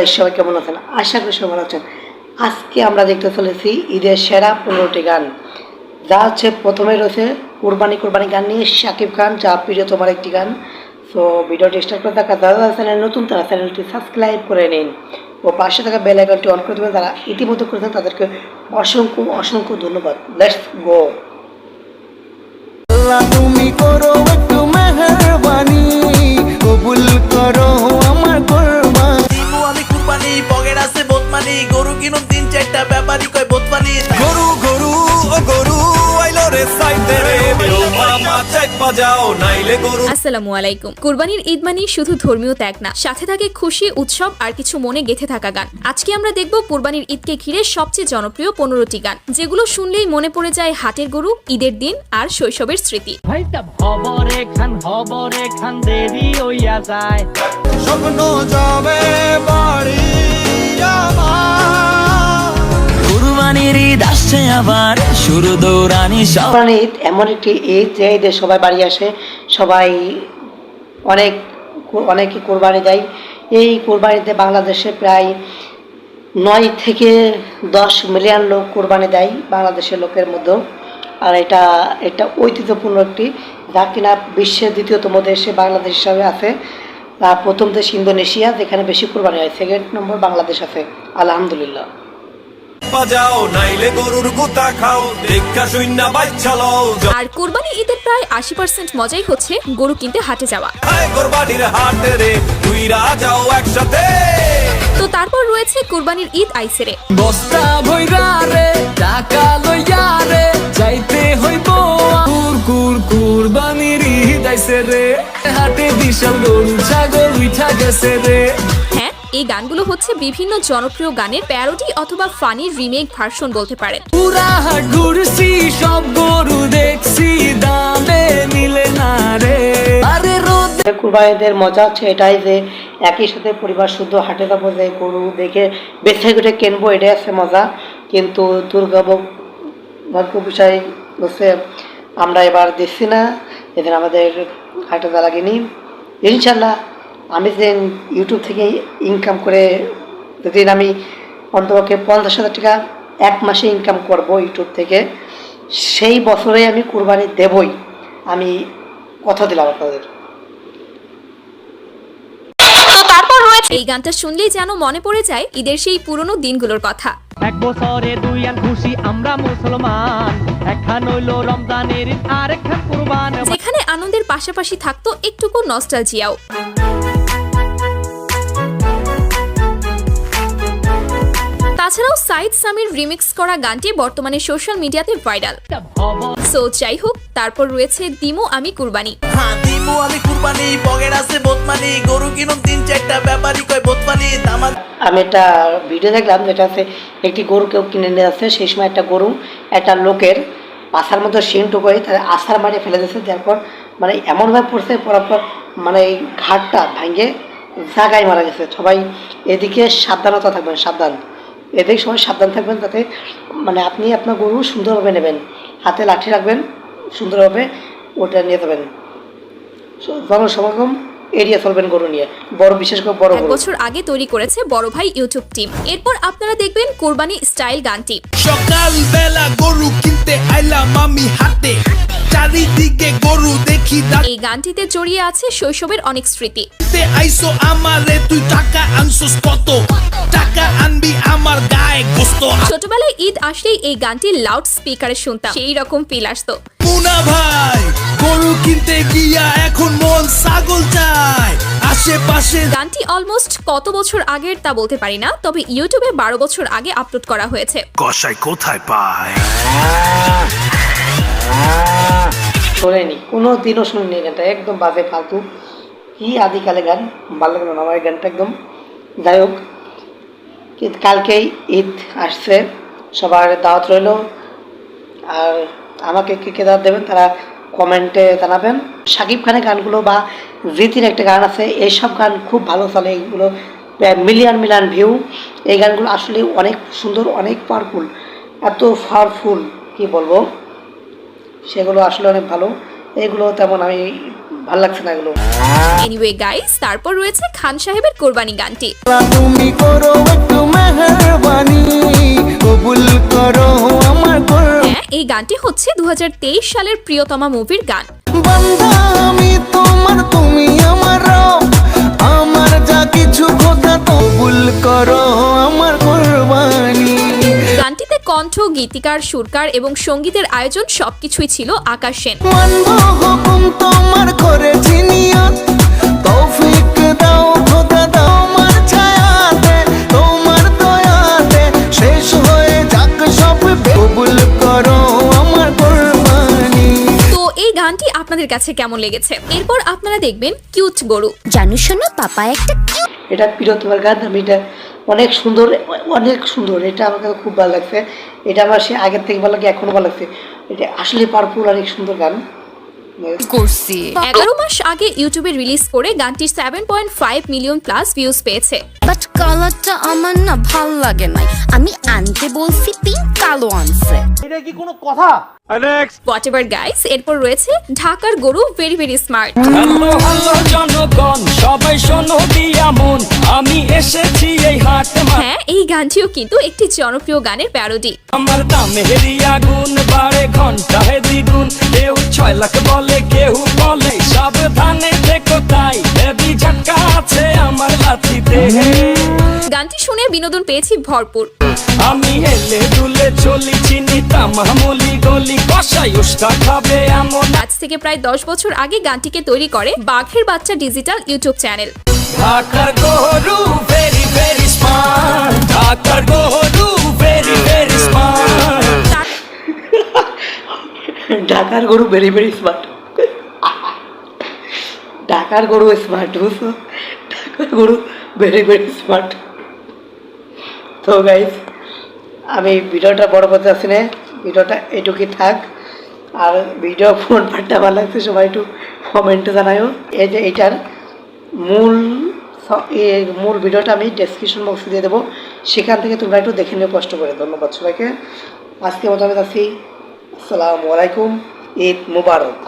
Guys সবাই কেমন আছেন? আশা করি সবাই ভালো আছেন। আজকে আমরা দেখতে চলেছি ঈদের সেরা পনেরোটি গান। যা হচ্ছে প্রথমে রয়েছে কুরবানি কুরবানি গান নিয়ে শাকিব খান, যা প্রিয় তোমার একটি গান। সো ভিডিওটি স্টার্ট করে থাকা যারা যারা চ্যানেল নতুন, তারা চ্যানেলটি সাবস্ক্রাইব করে নিন। ও পাশে থাকা বেল আইকনটি অন করে দেবেন, যারা ইতিমধ্যে করেছেন, তাদেরকে অসংখ্য অসংখ্য ধন্যবাদ। লেটস গো তুমি করো নাইলে গরু। আসসালামু আলাইকুম। কুরবানির ঈদ মানি শুধু ধর্মীয় ত্যাগ না সাথে থাকে খুশি উৎসব আর কিছু মনে গেথে থাকা গান। আজকে আমরা দেখব কুরবানির ঈদকে ঘিরে সবচেয়ে জনপ্রিয় পনেরোটি গান যেগুলো শুনলেই মনে পড়ে যায় হাটের গরু ঈদের দিন আর শৈশবের স্মৃতি। যায়। ঈদ আসছে আবার ঈদ এমন একটি ঈদ যে ঈদে সবাই বাড়ি আসে, সবাই অনেক অনেকে কোরবানি দেয়। এই কোরবানিতে বাংলাদেশে প্রায় নয় থেকে দশ মিলিয়ন লোক কোরবানি দেয় বাংলাদেশের লোকের মধ্যে আর এটা এটা ঐতিহ্যপূর্ণ একটি। যা কিনা বিশ্বের দ্বিতীয়তম দেশে বাংলাদেশ হিসাবে আছে। প্রথম দেশ ইন্দোনেশিয়া, যেখানে বেশি কোরবানি হয়। সেকেন্ড নম্বর বাংলাদেশ আছে। আলহামদুলিল্লাহ। বাজাও নাইলে গরুর গুতা খাও দেখা শূন্য বাচ্চা লও আর কোরবানি ঈদের প্রায় আশি পার্সেন্ট মজাই হচ্ছে গরু কিনতে হাটে যাওয়া। কোরবানির হাটে রে দুইরা যাও একসাথে। তো তারপর রয়েছে কোরবানির ঈদ আইসেরে। বস্তা ভৈরা রে টাকা লইয়া রে যাইতে হইব কুর কুর কুরবানির ঈদ আইছে রে হাতে বিশাল গরু ছাগল উঠা গেছে রে। এই গানগুলো হচ্ছে বিভিন্ন জনপ্রিয় গানের প্যারোডি অথবা ফানি রিমেক ভার্সন বলতে পারেন। পুরা হাট ঘুরছি সব গরু দেখছি দামে মিলে না রে। আরে রোদ কুরবানিদের মজা হচ্ছে এটাই যে একই সাথে পরিবার শুদ্ধ হাটে যাব যে গরু দেখে বেছে ঘুরে কিনবো এটাই আছে মজা। কিন্তু দুর্ভাগ্য বিষয় হচ্ছে আমরা এবার দেখছি না এদিন আমাদের হাটে যা লাগেনি। ইনশাল্লাহ আমি যে ইউটিউব থেকে ইনকাম করে যেদিন আমি অন্তপক্ষে পঞ্চাশ হাজার টাকা এক মাসে ইনকাম করব ইউটিউব থেকে, সেই বছরে আমি কুরবানি দেবই। আমি কথা দিলাম আপনাদের। এই গানটা শুনলেই যেন মনে পড়ে যায় ঈদের সেই পুরনো দিনগুলোর কথা। এক বছরে দুই আন খুশি আমরা মুসলমান। একখান হইল রমজানের আর একখান কুরবান। যেখানে আনন্দের পাশাপাশি থাকতো একটুকু নস্টালজিয়াও। তাছাড়াও সাইদ সামির রিমিক্স করা গানটি বর্তমানে সোশ্যাল মিডিয়াতে ভাইরাল। সো যাই হোক তারপর রয়েছে দিমো আমি কুরবানি। হ্যাঁ দিমু আমি কুরবানি পকেট আছে বোতমানি গরু কিনুম তিন চারটা ব্যাপারী কয় বোতমানি আমার আমি একটা ভিডিও দেখলাম যেটা আছে একটি গরু কেউ কিনে নিয়ে আসছে সেই সময় একটা গরু একটা লোকের আসার মধ্যে সিনটু করে তাদের আসার মারে ফেলে দিয়েছে তারপর মানে এমনভাবে পড়ছে, পড়ার পর মানে এই ঘাটটা ভাঙে জায়গায় মারা গেছে। সবাই এদিকে সাবধানতা থাকবেন, সাবধান। এদিকে সবাই সাবধান থাকবেন যাতে মানে আপনি আপনার গরু সুন্দরভাবে নেবেন। হাতে লাঠি রাখবেন, সুন্দরভাবে ওটা নিয়ে যাবেন। জনসমাগম। চলবেন গরু নিয়ে। বড় বিশেষ করে বড় এক বছর আগে তৈরি করেছে বড় ভাই ইউটিউব টিম। এরপর আপনারা দেখবেন কোরবানি স্টাইল গানটি। সকাল বেলা গরু কিনতে আইলাম আমি হাতে চারিদিকে গরু দেখি এই গানটিতে জড়িয়ে আছে শৈশবের অনেক স্মৃতি। আইসো আমারে তুই টাকা আনছস কত? টাকা আনবি আমার গায়ে গোস্ত। ছোটবেলায় ঈদ আসলেই এই গানটি লাউড স্পিকারে শুনতাম। সেই রকম ফিল আসতো। মুনা ভাই গরু কিনতে গিয়া এখন ছাগল চায় আশেপাশে গানটি অলমোস্ট কত বছর আগের তা বলতে পারি না তবে ইউটিউবে বারো বছর আগে আপলোড করা হয়েছে। কষাই কোথায় পায়? শোনেনি। কোনো দিনও শুনিনি এই গানটা একদম বাজে ফালতু। কি আদিকালে গান ভালো লাগল না আমার গানটা একদম। যাই হোক কালকেই ঈদ আসছে সবার দাওয়াত রইল। আর আমাকে কে কে দাওয়াত দেবেন তারা কমেন্টে জানাবেন। সাকিব খানের গানগুলো বা জিতির একটা গান আছে এইসব গান খুব ভালো চলে এইগুলো মিলিয়ন মিলিয়ন ভিউ। এই গানগুলো আসলে অনেক সুন্দর অনেক পাওয়ারফুল এত পাওয়ারফুল কি বলব? সেগুলো আসলে অনেক ভালো। এগুলো তেমন আমি ভালো লাগছে না এগুলো। এনিওয়ে গাইস তারপর রয়েছে খান সাহেবের কোরবানি গানটি। তুমি করো একটু মেহরবানি কবুল করো আমার হ্যাঁ এই গানটি হচ্ছে দু হাজার তেইশ সালের প্রিয়তমা মুভির গান। বান্দা আমি তোমার তুমি আমার। আমার যা কিছু খোদা কবুল করো আমার কোরবানি। গানটিতে কণ্ঠ গীতিকার সুরকার এবং সঙ্গীতের আয়োজন সবকিছুই ছিল আকাশ সেন। তোমার করেছি নিয়ত তৌফিক দাও খোদা দাও আমার ছায়াতে তোমার দয়াতে। শেষ হয়ে যাক সব কবুল করো আমার গানটি আপনাদের কাছে কেমন লেগেছে? এরপর আপনারা দেখবেন কিউট গরু। জানো শোনো পাপা একটা এটা প্রিয়তমার গান আমি এটা অনেক সুন্দর অনেক সুন্দর। এটা আমার কাছে খুব ভালো লাগছে। এটা আমার সে আগের থেকে ভালো লাগে এখনও ভালো লাগছে। এটা আসলে পারফুল অনেক সুন্দর গান। করছি। এগারো মাস আগে ইউটিউবে রিলিজ করে গানটি seven point five million plus views পেয়েছে। বাট কালারটা আমার না ভালো লাগে নাই। আমি আনতে বলছি পিঙ্ক কালো আনছে হোয়াট এভার গাইস এরপর রয়েছে ঢাকার গরু very very smart hello hello জনগণ সবাই শোনো দিয়া মন আমি এসেছি এই হাট হ্যাঁ এই গানটিও কিন্তু একটি জনপ্রিয় গানের প্যারোডি আমার দামে হেরিয়া গুণ বারে ঘন্টায় দ্বিগুণ কেউ ছয় লাখ বলে কেউ বলে সাবধানে দেখো তাই। হেভি ঝটকা আছে আমার লাঠিতে গানটি শুনে বিনোদন পেয়েছি ভরপুর। আমি হেলে দুলে চলি চিনি তামামলি গলি কষাই উস্কা খাবে এমন আজ থেকে প্রায় দশ বছর আগে গানটিকে তৈরি করে বাঘের বাচ্চা ডিজিটাল ইউটিউব চ্যানেল। ঢাকার গরু ভেরি ভেরি স্মার্ট ঢাকার গরু ভেরি ভেরি স্মার্ট ঢাকার গরু ভেরি ভেরি স্মার্ট ঢাকার গরু স্মার্ট বুঝছ? ঢাকার গরু ভেরি ভেরি স্মার্ট তো গাইজ আমি ভিডিওটা বড় করতে আসছি না, ভিডিওটা এটুকুই থাক। আর ভিডিও ফোন পার্টটা ভালো লাগছে সবাই একটু কমেন্টে জানায়ও। এই যে এইটার মূল মূল ভিডিওটা আমি ডেসক্রিপশন বক্সে দিয়ে দেবো। সেখান থেকে তোমরা একটু দেখে নিও, কষ্ট করে। ধন্যবাদ সবাইকে। আজকে মতো আমি যাচ্ছি। আসসালামু আলাইকুম, ঈদ মুবারক।